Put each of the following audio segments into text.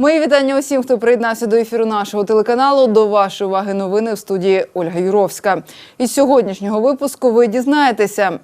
Мої вітання усім, хто приєднався до ефіру нашого телеканалу. До вашої уваги новини в студії Ольга Юровська. Із сьогоднішнього випуску ви дізнаєтеся.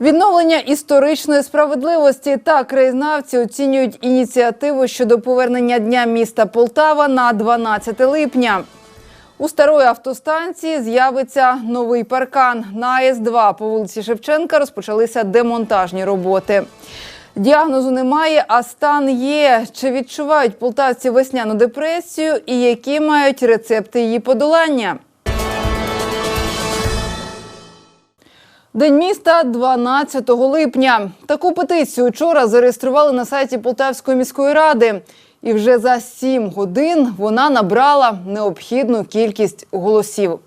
Відновлення історичної справедливості та краєзнавці оцінюють ініціативу щодо повернення дня міста Полтава на 12 липня. У старої автостанції з'явиться новий паркан. На С2 по вулиці Шевченка розпочалися демонтажні роботи. Діагнозу немає, а стан є. Чи відчувають полтавці весняну депресію і які мають рецепти її подолання? День міста 12 липня. Таку петицію вчора зареєстрували на сайті Полтавської міської ради. І вже за 7 годин вона набрала необхідну кількість голосів.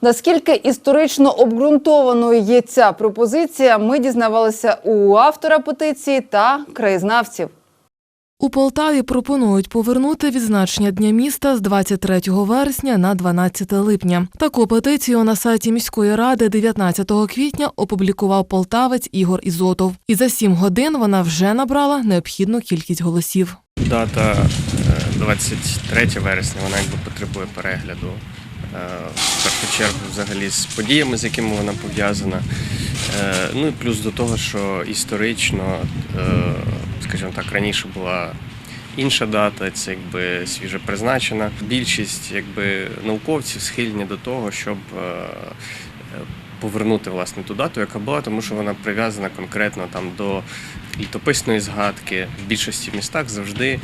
Наскільки історично обґрунтованою є ця пропозиція, ми дізнавалися у автора петиції та краєзнавців. У Полтаві пропонують повернути відзначення Дня міста з 23 вересня на 12 липня. Таку петицію на сайті міської ради 19 квітня опублікував полтавець Ігор Ізотов. І за 7 годин вона вже набрала необхідну кількість голосів. Дата е, 23 вересня, вона якби потребує перегляду. Е, В першу чергу, взагалі, з подіями, з якими вона пов'язана. Е, Ну і плюс до того, що історично, е, скажімо так, раніше була інша дата, це якби свіже призначена. Більшість якби науковців схильні до того, щоб повернути власне ту дату, яка була, тому що вона прив'язана конкретно там до літописної згадки. В більшості містах завжди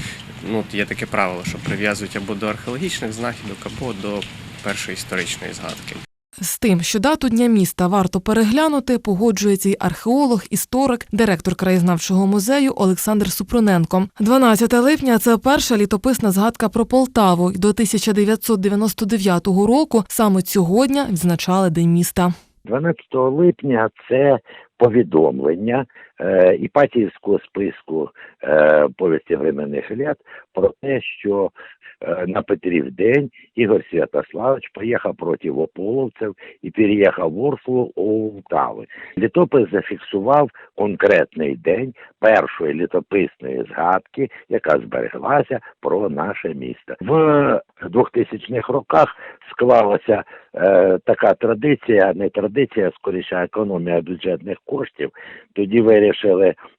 ну, є таке правило, що прив'язують або до археологічних знахідок, або до першої історичної згадки. З тим, що дату Дня міста варто переглянути, погоджується й археолог, історик, директор краєзнавчого музею Олександр Супруненко. 12 липня це перша літописна згадка про Полтаву. До 1999 року саме цього дня відзначали День міста. 12 липня це повідомлення е, Іпатіївського списку е, повісті временних літ про те, що е, на Петрів день Ігор Святославович поїхав проти ополовців і переїхав в Орфу у Полтави. Літопис зафіксував конкретний день першої літописної згадки, яка збереглася про наше місто. В 2000-х роках склалася е, така традиція, не традиція, а скоріше економія бюджетних коштів. Тоді вирішили,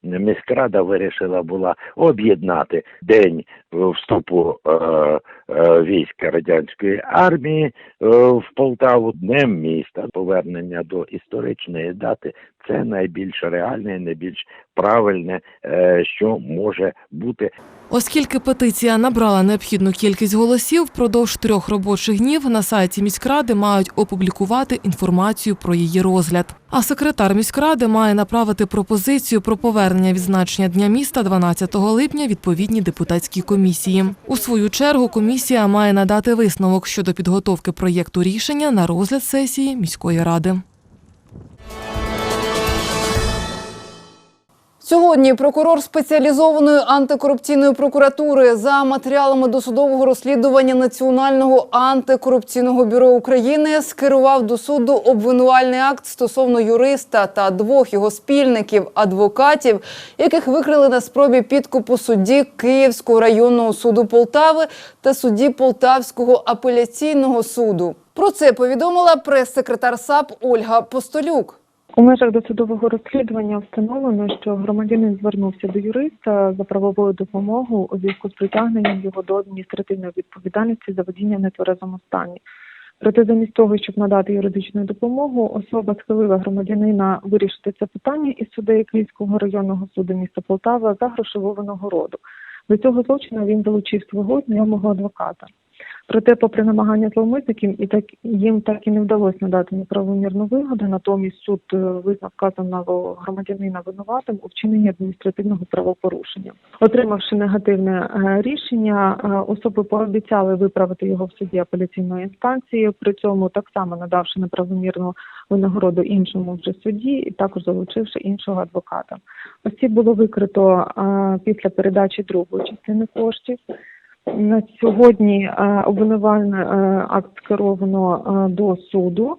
міськрада вирішила була об'єднати день вступу е, е, війська радянської армії е, в Полтаву днем міста. Повернення до історичної дати це найбільш реальне, найбільш правильне, що може бути Оскільки петиція набрала необхідну кількість голосів, впродовж трьох робочих днів на сайті міськради мають опублікувати інформацію про її розгляд. А секретар міськради має направити пропозицію про повернення відзначення Дня міста 12 липня відповідній депутатській комісії. У свою чергу комісія має надати висновок щодо підготовки проєкту рішення на розгляд сесії міської ради. Сьогодні прокурор спеціалізованої антикорупційної прокуратури за матеріалами досудового розслідування Національного антикорупційного бюро України скерував до суду обвинувальний акт стосовно юриста та двох його спільників, адвокатів, яких викрили на спробі підкупу судді Київського районного суду Полтави та судді Полтавського апеляційного суду. Про це повідомила прес-секретар САП Ольга Постолюк. У межах досудового розслідування встановлено, що громадянин звернувся до юриста за правовою допомогою у зв'язку з притягненням його до адміністративної відповідальності за водіння в нетверезому стані. Проте, замість того, щоб надати юридичну допомогу, особа схилила громадянина вирішити це питання із суддею Київського районного суду міста Полтава за грошову винагороду. До цього злочину він залучив свого знайомого адвоката. Проте, попри намагання зловмисників, і так їм так і не вдалося надати неправомірну вигоду. Натомість суд е, визнав вказаного громадянина винуватим у вчиненні адміністративного правопорушення. Отримавши негативне е, рішення, е, особи пообіцяли виправити його в суді апеляційної інстанції. При цьому так само надавши неправомірну винагороду іншому вже судді, і також залучивши іншого адвоката. Осіб було викрито після передачі другої частини коштів. На сьогодні е, обвинувальний е, акт скеровано е, до суду.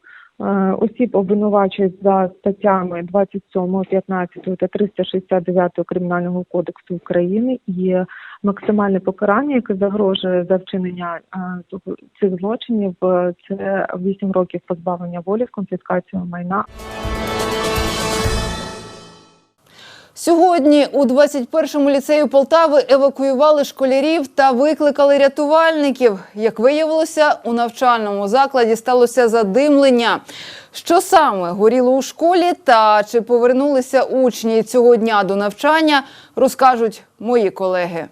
Осіб обвинувачують за статтями 27, 15 та 369 Кримінального кодексу України. І максимальне покарання, яке загрожує за вчинення цих злочинів, це 8 років позбавлення волі з конфіскацією майна Сьогодні у 21-му ліцею Полтави евакуювали школярів та викликали рятувальників. Як виявилося, у навчальному закладі сталося задимлення. Що саме горіло у школі та чи повернулися учні цього дня до навчання, розкажуть мої колеги.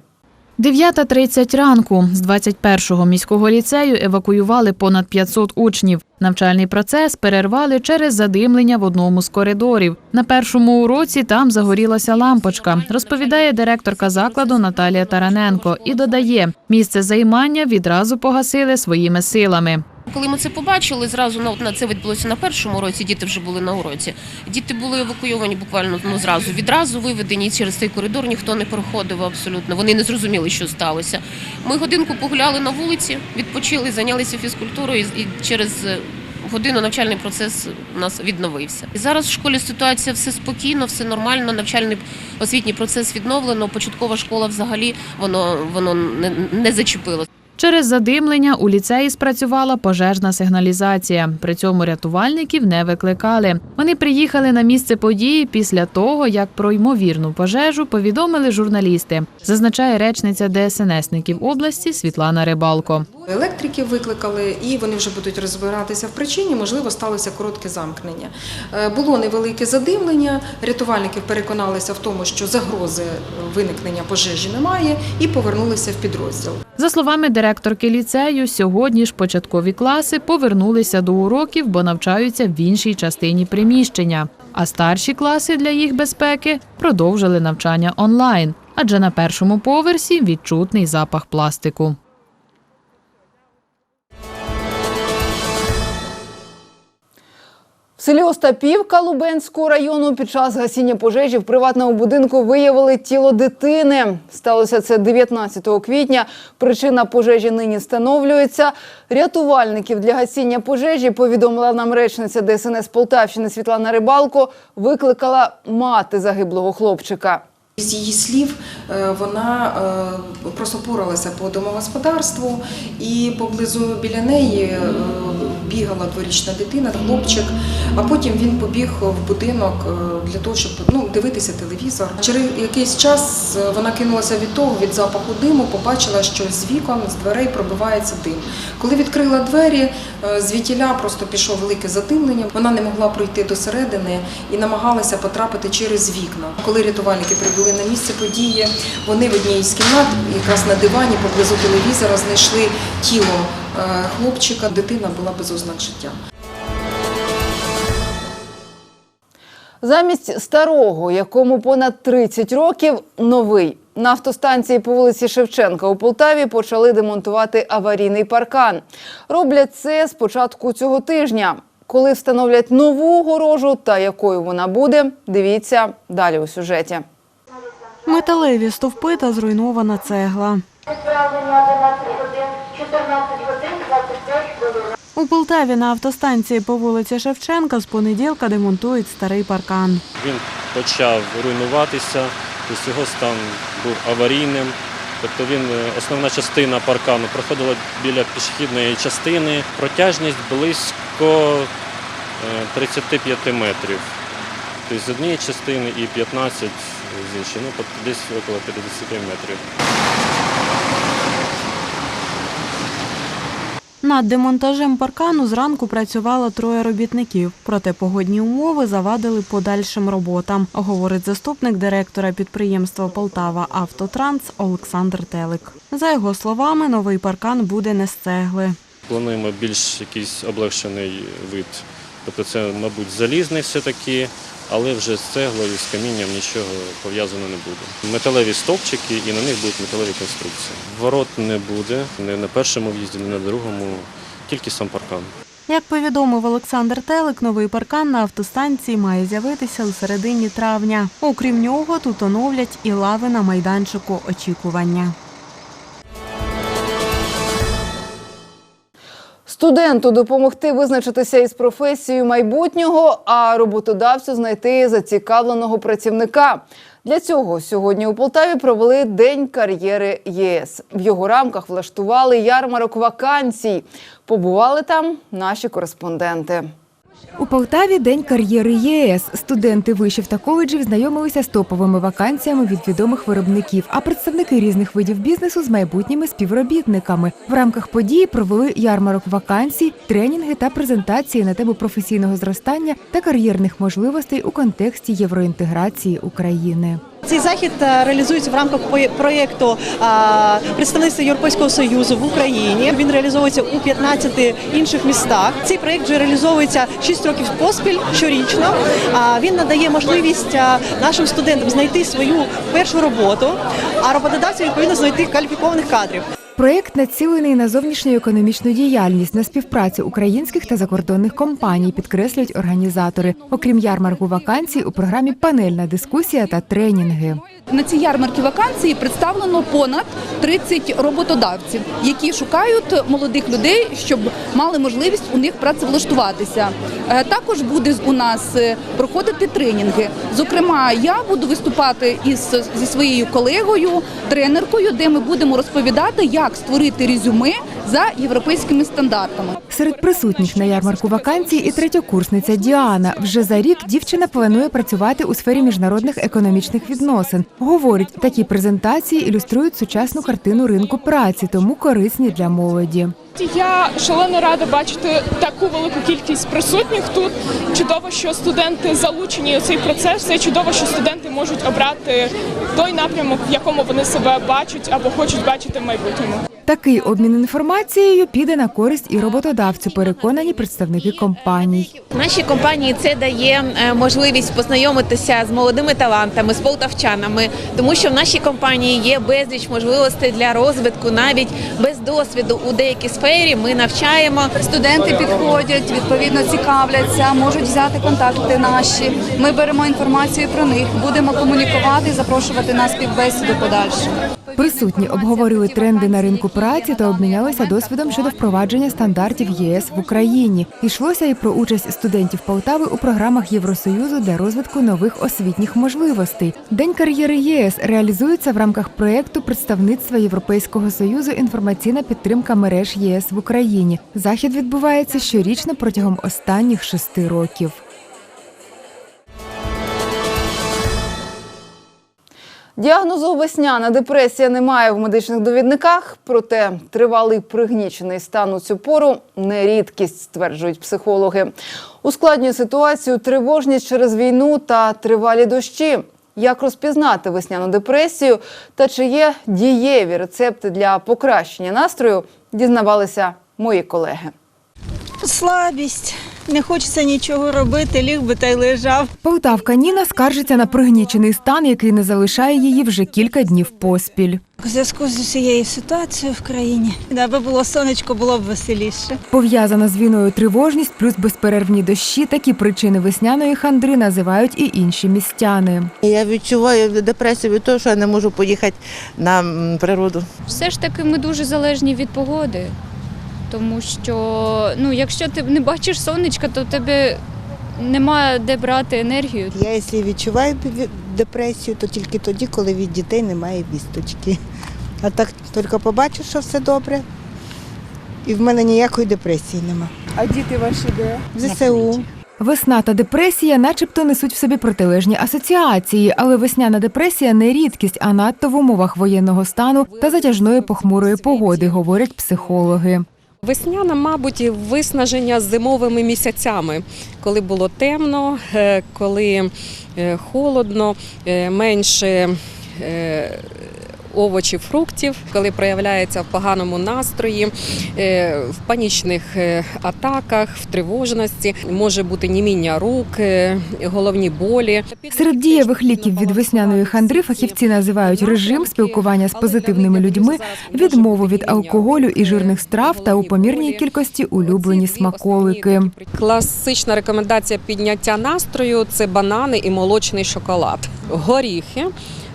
9.30 ранку з 21-го міського ліцею евакуювали понад 500 учнів. Навчальний процес перервали через задимлення в одному з коридорів. На першому уроці там загорілася лампочка, розповідає директорка закладу Наталія Тараненко і додає, місце займання відразу погасили своїми силами. Коли ми це побачили, зразу на, це відбулося на першому уроці, діти вже були на уроці. Діти були евакуйовані буквально ну, зразу. Відразу виведені через цей коридор, ніхто не проходив абсолютно. Вони не зрозуміли, що сталося. Ми годинку погуляли на вулиці, відпочили, зайнялися фізкультурою і, і через е, годину навчальний процес у нас відновився. І зараз в школі ситуація все спокійно, все нормально. Навчальний освітній процес відновлено. Початкова школа взагалі воно воно не, не зачепило. Через задимлення у ліцеї спрацювала пожежна сигналізація. При цьому рятувальників не викликали. Вони приїхали на місце події після того, як про ймовірну пожежу повідомили журналісти, зазначає речниця ДСНСників області Світлана Рибалко. Електриків викликали, і вони вже будуть розбиратися в причині. Можливо, сталося коротке замкнення. Е, Було невелике задимлення. Рятувальники переконалися в тому, що загрози виникнення пожежі немає, і повернулися в підрозділ. За словами директорки ліцею, сьогодні ж початкові класи повернулися до уроків, бо навчаються в іншій частині приміщення. А старші класи для їх безпеки продовжили навчання онлайн, адже на першому поверсі відчутний запах пластику. Селі Остапівка Лубенського району під час гасіння пожежі в приватному будинку виявили тіло дитини. Сталося це 19 квітня. Причина пожежі нині встановлюється. Рятувальників для гасіння пожежі повідомила нам речниця ДСНС Полтавщини Світлана Рибалко. Викликала мати загиблого хлопчика. З її слів, е, вона е, просто поралася по домогосподарству, і поблизу біля неї е, бігала дворічна дитина, хлопчик. А потім він побіг в будинок е, для того, щоб ну, дивитися телевізор. Через якийсь час е, вона кинулася від того, від запаху диму, побачила, що з вікон, з дверей пробивається дим. Коли відкрила двері, е, звідтіля просто пішло велике задимлення. Вона не могла пройти до середини і намагалася потрапити через вікна. Коли рятувальники прибули на місце події, вони в одній з кімнат, якраз на дивані поблизу телевізора, знайшли тіло хлопчика. Дитина була без ознак життя. Замість старого, якому понад 30 років, новий. На автостанції по вулиці Шевченка у Полтаві почали демонтувати аварійний паркан. Роблять це з початку цього тижня. Коли встановлять нову огорожу та якою вона буде, дивіться далі у сюжеті. Металеві стовпи та зруйнована цегла. Відправлення У Полтаві на автостанції по вулиці Шевченка з понеділка демонтують старий паркан. Він почав руйнуватися, його стан був аварійним. Тобто він, е, основна частина паркану проходила біля пішохідної частини. Протяжність близько е, 35 метрів. Тобто з однієї частини і 15 з іншої, ну тобто десь около 50 метрів. Над демонтажем паркану зранку працювало троє робітників. Проте погодні умови завадили подальшим роботам, говорить заступник директора підприємства Полтава Автотранс Олександр Телик. За його словами, новий паркан буде не з цегли. Плануємо більш якийсь облегшений вид. Тобто це, мабуть, залізний все-таки, але вже з цеглою, з камінням нічого пов'язано не буде. Металеві стовпчики і на них будуть металеві конструкції. Ворот не буде, не на першому в'їзді, не на другому, тільки сам паркан. Як повідомив Олександр Телик, новий паркан на автостанції має з'явитися у середині травня. Окрім нього, тут оновлять і лави на майданчику очікування. Студенту допомогти визначитися із професією майбутнього, а роботодавцю знайти зацікавленого працівника. Для цього сьогодні у Полтаві провели День кар'єри ЄС. В його рамках влаштували ярмарок вакансій. Побували там наші кореспонденти. У Полтаві день кар'єри ЄС. Студенти вишів та коледжів знайомилися з топовими вакансіями від відомих виробників, а представники різних видів бізнесу з майбутніми співробітниками. В рамках події провели ярмарок вакансій, тренінги та презентації на тему професійного зростання та кар'єрних можливостей у контексті євроінтеграції України. Цей захід е, реалізується в рамках проєкту представництва Європейського союзу в Україні. Він реалізовується у 15 інших містах. Цей проєкт вже реалізовується 6 років поспіль щорічно. Він надає можливість нашим студентам знайти свою першу роботу, а роботодавцям відповідно знайти кваліфікованих кадрів. Проєкт націлений на зовнішню економічну діяльність, на співпрацю українських та закордонних компаній, підкреслюють організатори. Окрім ярмарку вакансій, у програмі панельна дискусія та тренінги. На цій ярмарці вакансії представлено понад 30 роботодавців, які шукають молодих людей, щоб мали можливість у них працевлаштуватися. Е, Також буде у нас е, проходити тренінги. Зокрема, я буду виступати із зі своєю колегою, тренеркою, де ми будемо розповідати, як створити резюме за європейськими стандартами. Серед присутніх на ярмарку вакансій і третьокурсниця Діана. Вже за рік дівчина планує працювати у сфері міжнародних економічних відносин. Говорить, такі презентації ілюструють сучасну картину ринку праці, тому корисні для молоді. Я шалено рада бачити таку велику кількість присутніх тут. Чудово, що студенти залучені у цей процес. Це чудово, що студенти можуть обрати той напрямок, в якому вони себе бачать або хочуть бачити в майбутньому. Такий обмін інформацією піде на користь і роботодавцю, переконані представники компаній. Нашій компанії це дає е, можливість познайомитися з молодими талантами, з полтавчанами, тому що в нашій компанії є безліч можливостей для розвитку, навіть без досвіду у деякій сфері. Ми навчаємо. Студенти підходять, відповідно цікавляться, можуть взяти контакти наші. Ми беремо інформацію про них, будемо комунікувати, запрошувати на співбесіду подальше. Присутні обговорили тренди на ринку праці та обмінялися досвідом щодо впровадження стандартів ЄС в Україні. Йшлося і про участь студентів Полтави у програмах Євросоюзу для розвитку нових освітніх можливостей. День кар'єри ЄС реалізується в рамках проєкту представництва Європейського союзу інформаційна підтримка мереж ЄС в Україні. Захід відбувається щорічно протягом останніх шести років. Діагнозу весняна депресія немає в медичних довідниках, проте тривалий пригнічений стан у цю пору не рідкість, стверджують психологи. Ускладнює ситуацію тривожність через війну та тривалі дощі. Як розпізнати весняну депресію та чи є дієві рецепти для покращення настрою, дізнавалися мої колеги. Слабість. Не хочеться нічого робити, ліг би та й лежав. Полтавка Ніна скаржиться на пригнічений стан, який не залишає її вже кілька днів поспіль. У зв'язку з усією ситуацією в країні. Аби було сонечко, було б веселіше. Пов'язана з війною тривожність плюс безперервні дощі. Такі причини весняної хандри називають і інші містяни. Я відчуваю депресію від того, що я не можу поїхати на природу. Все ж таки ми дуже залежні від погоди, тому що ну, якщо ти не бачиш сонечка, то в тебе немає де брати енергію. Я, якщо відчуваю депресію, то тільки тоді, коли від дітей немає вісточки. А так тільки побачу, що все добре, і в мене ніякої депресії нема. А діти ваші де? В ЗСУ. Весна та депресія, начебто, несуть в собі протилежні асоціації, але весняна депресія не рідкість, а надто в умовах воєнного стану та затяжної похмурої погоди, говорять психологи. Весняна, мабуть, виснаження зимовими місяцями, коли було темно, е, коли е, холодно, е, менше овочів, фруктів, коли проявляється в поганому настрої, е, в панічних е, атаках, в тривожності, може бути німіння рук, е, головні болі. Серед дієвих ліків від весняної хандри фахівці називають режим спілкування з позитивними людьми, відмову від алкоголю і жирних страв та у помірній кількості улюблені смаколики. Класична рекомендація підняття настрою це банани і молочний шоколад, горіхи.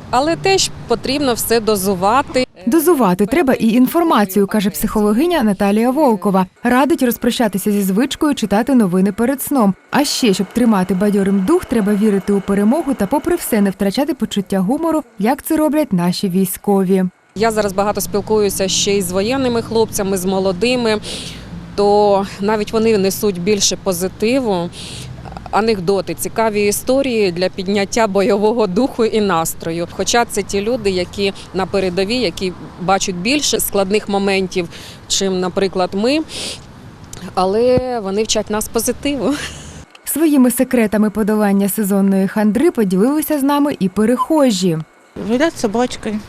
Але теж потрібно все дозувати. Дозувати треба і інформацію, каже психологиня Наталія Волкова. Радить розпрощатися зі звичкою читати новини перед сном. А ще, щоб тримати бадьорим дух, треба вірити у перемогу та, попри все, не втрачати почуття гумору, як це роблять наші військові. Я зараз багато спілкуюся ще й з воєнними хлопцями, з молодими, то навіть вони несуть більше позитиву. Анекдоти, цікаві історії для підняття бойового духу і настрою. Хоча це ті люди, які на передовій, які бачать більше складних моментів, чим, наприклад, ми, але вони вчать нас позитиву. Своїми секретами подолання сезонної хандри поділилися з нами і перехожі. Гуляти з собачкою,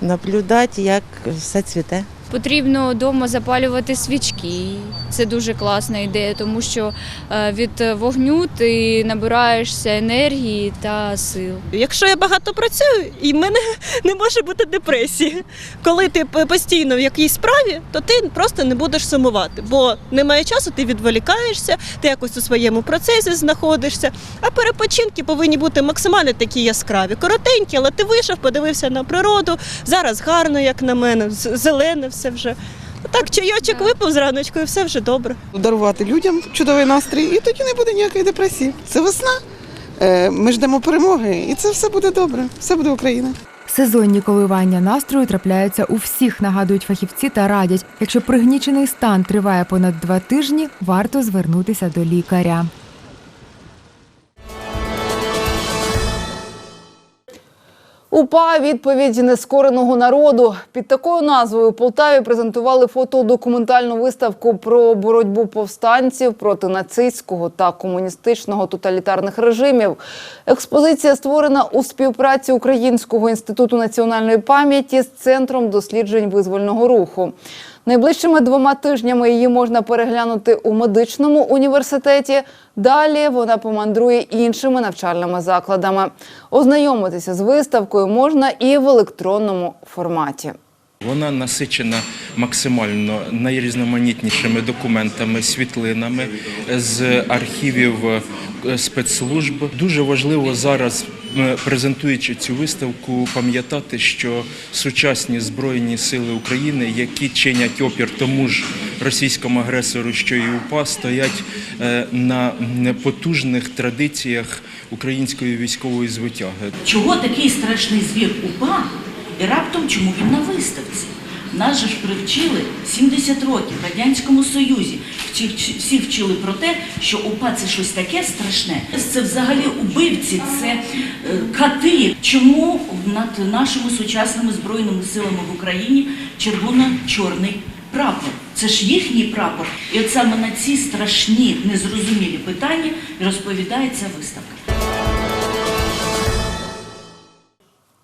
наблюдати, як все цвіте. Потрібно вдома запалювати свічки. Це дуже класна ідея, тому що е, від вогню ти набираєшся енергії та сил. Якщо я багато працюю, і в мене не може бути депресії. Коли ти постійно в якійсь справі, то ти просто не будеш сумувати, бо немає часу, ти відволікаєшся, ти якось у своєму процесі знаходишся. А перепочинки повинні бути максимально такі яскраві, коротенькі, але ти вийшов, подивився на природу. Зараз гарно, як на мене, зелене все вже. Так, чайочок випив зраночку і все вже добре. дарувати людям чудовий настрій, і тоді не буде ніякої депресії. Це весна. Е, Ми ждемо перемоги, і це все буде добре. Все буде Україна. Сезонні коливання настрою трапляються у всіх, нагадують фахівці та радять. Якщо пригнічений стан триває понад два тижні, варто звернутися до лікаря. УПА відповідь нескореного народу. Під такою назвою у Полтаві презентували фотодокументальну виставку про боротьбу повстанців проти нацистського та комуністичного тоталітарних режимів. Експозиція створена у співпраці Українського інституту національної пам'яті з центром досліджень визвольного руху. Найближчими двома тижнями її можна переглянути у медичному університеті. Далі вона помандрує іншими навчальними закладами. Ознайомитися з виставкою можна і в електронному форматі. Вона насичена максимально найрізноманітнішими документами, світлинами з архівів е, спецслужб. Дуже важливо зараз, презентуючи цю виставку, пам'ятати, що сучасні збройні сили України, які чинять опір тому ж російському агресору, що і УПА, стоять е, на потужних традиціях української військової звитяги. Чого такий страшний звір УПА і раптом чому він на виставці? Нас же ж привчили 70 років в Радянському Союзі. Всі, вчили про те, що УПА це щось таке страшне. Це взагалі убивці, це е, кати. Чому над нашими сучасними збройними силами в Україні червоно-чорний прапор? Це ж їхній прапор. І от саме на ці страшні, незрозумілі питання розповідається виставка.